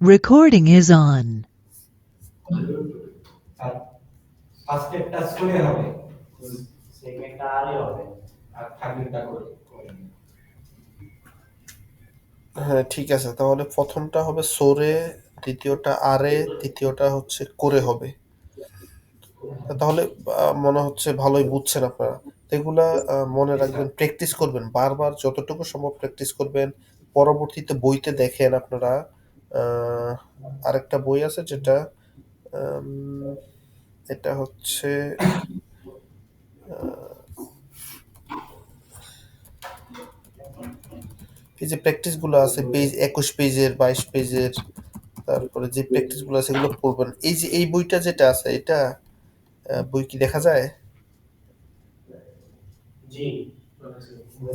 Recording is on. হবে হবে আর করে হ্যাঁ ঠিক আছে। তাহলে প্রথমটা হবে সোরে, দ্বিতীয়টা আরে, তৃতীয়টা হচ্ছে করে হবে। তাহলে মনে হচ্ছে ভালোই বুঝছেন আপনারা। এগুলা মনে রাখবেন প্র্যাকটিস করবেন। বারবার যতটুকু সম্ভব প্র্যাকটিস করবেন। পরবর্তীতে বইতে দেখেন আপনারা। আরেকটা বই আছে যেটা এটা হচ্ছে এই যে প্র্যাকটিসগুলো আছে পেজ একুশ পেজের বাইশ পেজের তারপরে যে প্র্যাকটিসগুলো আছে এগুলো পড়বেন। এই যে এই বইটা যেটা আছে এটা বই কি দেখা যায়?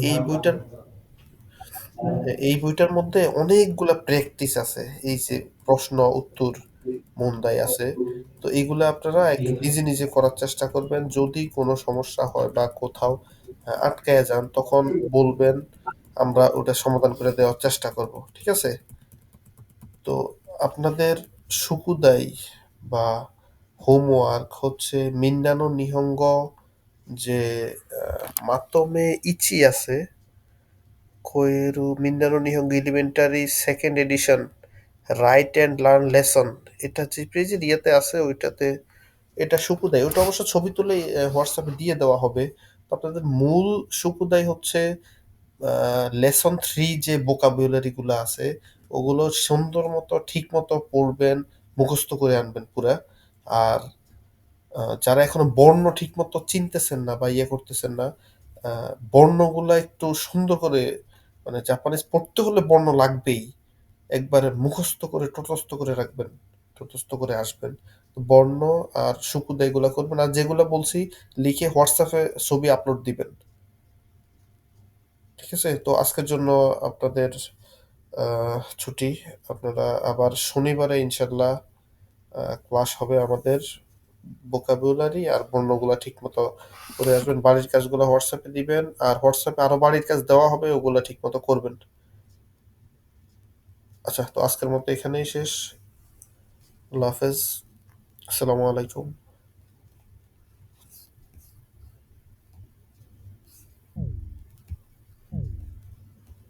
এই বইটার এই বইটার মধ্যে অনেকগুলা প্র্যাকটিস আছে। এই যে প্রশ্ন উত্তর মন্দাই আছে। তো এইগুলা আপনারা নিজে নিজে করার চেষ্টা করবেন। যদি কোনো সমস্যা হয় বা কোথাও আহ, আটকায় যান তখন বলবেন আমরা ওটা সমাধান করে দেওয়ার চেষ্টা করব ঠিক আছে? তো আপনাদের সুকুদাই বা হোমওয়ার্ক হচ্ছে মিন্নানো নিহঙ্গ যে মাতমে ইচি আছে কোয়েরু মিন্নানো নিহঙ্গ elementary second edition, write and learn lesson. এটা যে পেজের ইয়েতে আছে, ওইটাতে এটা সুকুদাই ওটা অবশ্য ছবি তুলে হোয়াটসঅ্যাপে দিয়ে দেওয়া হবে। তো আপনাদের মূল সুকুদাই হচ্ছে লেসন থ্রি যে vocabulary গুলো আছে, ওগুলো সুন্দর মতো, ঠিক মতো পড়বেন, মুখস্থ করে আনবেন পুরা। আর যারা এখনও বর্ণ ঠিক মতো চিনতেছেন না বা ইয়ে করতেছেন না বর্ণগুলো একটু সুন্দর করে মানে জাপানিজ পড়তে হলে বর্ণ লাগবেই। একবারে মুখস্থ করে টোটস্থ করে রাখবেন টোটস্থ করে আসবেন। বর্ণ আর সুকুদা এগুলো করবেন। আর যেগুলো বলছি, লিখে হোয়াটসঅ্যাপে ছবি আপলোড দিবেন। ঠিক আছে? তো আজকের জন্য আপনাদের ছুটি। আপনারা আবার শনিবারে ইনশাল্লাহ ক্লাস হবে আমাদের। ভোকাবুলারি আর বর্ণগুলা ঠিক মতো করে আসবেন। বাড়ির কাজগুলো হোয়াটসঅ্যাপে দিবেন আর হোয়াটসঅ্যাপে আরও বাড়ির কাজ দেওয়া হবে, ওগুলো ঠিক মতো করবেন। আচ্ছা তো আজকের মতো এখানেই শেষ। আল্লাহ হাফেজ। আসসালামু আলাইকুম।